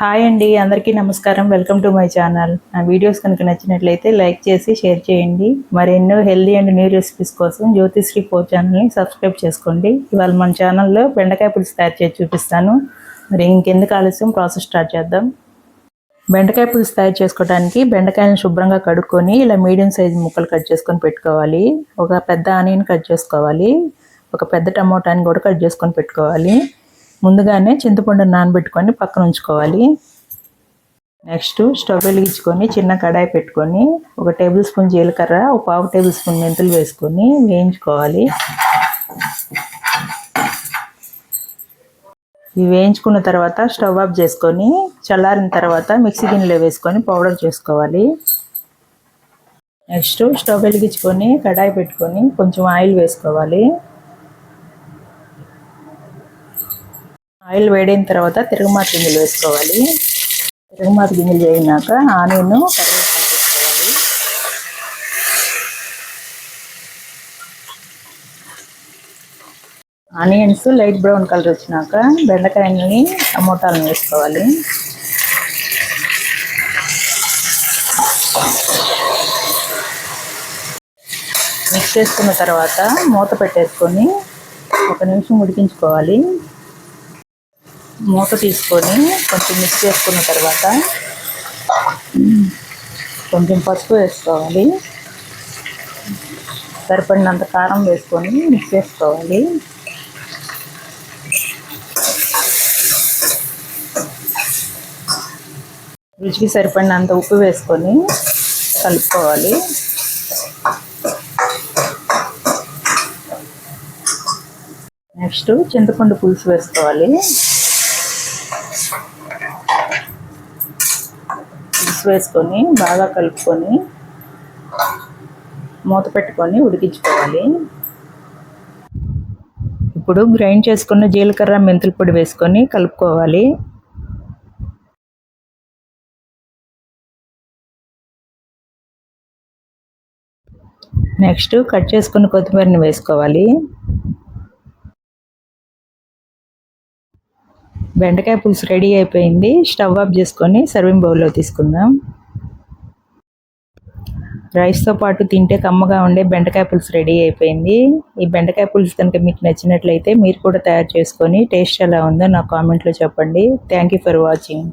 Hi అండి అందరికీ నమస్కారం. వెల్కమ్ టు మై ఛానల్ నా వీడియోస్ కనుక నచ్చినట్లయితే లైక్ చేసి షేర్ చేయండి. మరెన్నో హెల్దీ అండ్ న్యూ రెసిపీస్ కోసం జ్యోతిశ్రీ ఫోర్ ఛానల్ని సబ్స్క్రైబ్ చేసుకోండి. ఇవాళ మన ఛానల్లో బెండకాయ పులుసు తయారు చేసి చూపిస్తాను. మరి ఇంకెందుకు ఆలస్యం? ప్రాసెస్ స్టార్ట్ చేద్దాం. బెండకాయ పులుసు తయారు చేసుకోవడానికి బెండకాయలను శుభ్రంగా కడుక్కొని ఇలా మీడియం సైజు ముక్కలు కట్ చేసుకొని పెట్టుకోవాలి. ఒక పెద్ద ఆనియన్ కట్ చేసుకోవాలి. ఒక పెద్ద టమోటాని కూడా కట్ చేసుకొని పెట్టుకోవాలి. ముందుగానే చింతపండు నానబెట్టుకొని పక్కన ఉంచుకోవాలి. నెక్స్ట్ స్టవ్ వెలిగించుకొని చిన్న కడాయి పెట్టుకొని ఒక టేబుల్ స్పూన్ జీలకర్ర ఒక పావు టేబుల్ స్పూన్ మెంతులు వేసుకొని వేయించుకోవాలి. ఇవి వేయించుకున్న తర్వాత స్టవ్ ఆఫ్ చేసుకొని చల్లారిన తర్వాత మిక్సీ గిన్నెలో వేసుకొని పౌడర్ చేసుకోవాలి. నెక్స్ట్ స్టవ్ వెలిగించుకొని కడాయి పెట్టుకొని కొంచెం ఆయిల్ వేసుకోవాలి. ఆయిల్ వేడైన తర్వాత తిరుగుమాత గింజలు వేసుకోవాలి. తిరుగుమాత గింజలు వేయినాక ఆనియన్ కరివేపాకు ఆనియన్స్ లైట్ బ్రౌన్ కలర్ వచ్చినాక బెండకాయని టమోటాలను వేసుకోవాలి. మిక్స్ చేసుకున్న తర్వాత మూత పెట్టేసుకొని ఒక నిమిషం ఉడికించుకోవాలి. మూత తీసుకొని కొంచెం మిక్స్ చేసుకున్న తర్వాత కొంచెం పసుపు వేసుకోవాలి. సరిపడినంత కారం వేసుకొని మిక్స్ చేసుకోవాలి. రుచికి సరిపడినంత ఉప్పు వేసుకొని కలుపుకోవాలి. నెక్స్ట్ చింతపండు పులుసు వేసుకోవాలి. మిక్స్ వేసుకొని బాగా కలుపుకొని మూత పెట్టుకొని ఉడికించుకోవాలి. ఇప్పుడు గ్రైండ్ చేసుకున్న జీలకర్ర మెంతుల పొడి వేసుకొని కలుపుకోవాలి. నెక్స్ట్ కట్ చేసుకున్న కొత్తిమీరని వేసుకోవాలి. బెండకాయ పులుసు రెడీ అయిపోయింది. స్టవ్ ఆఫ్ చేసుకొని సర్వింగ్ బౌల్లో తీసుకుందాం. రైస్తో పాటు తింటే కమ్మగా ఉండే బెండకాయ పులుసు రెడీ అయిపోయింది. ఈ బెండకాయ పులుసు కనుక మీకు నచ్చినట్లయితే మీరు కూడా తయారు చేసుకొని టేస్ట్ ఎలా ఉందో నా కామెంట్లో చెప్పండి. Thank you for watching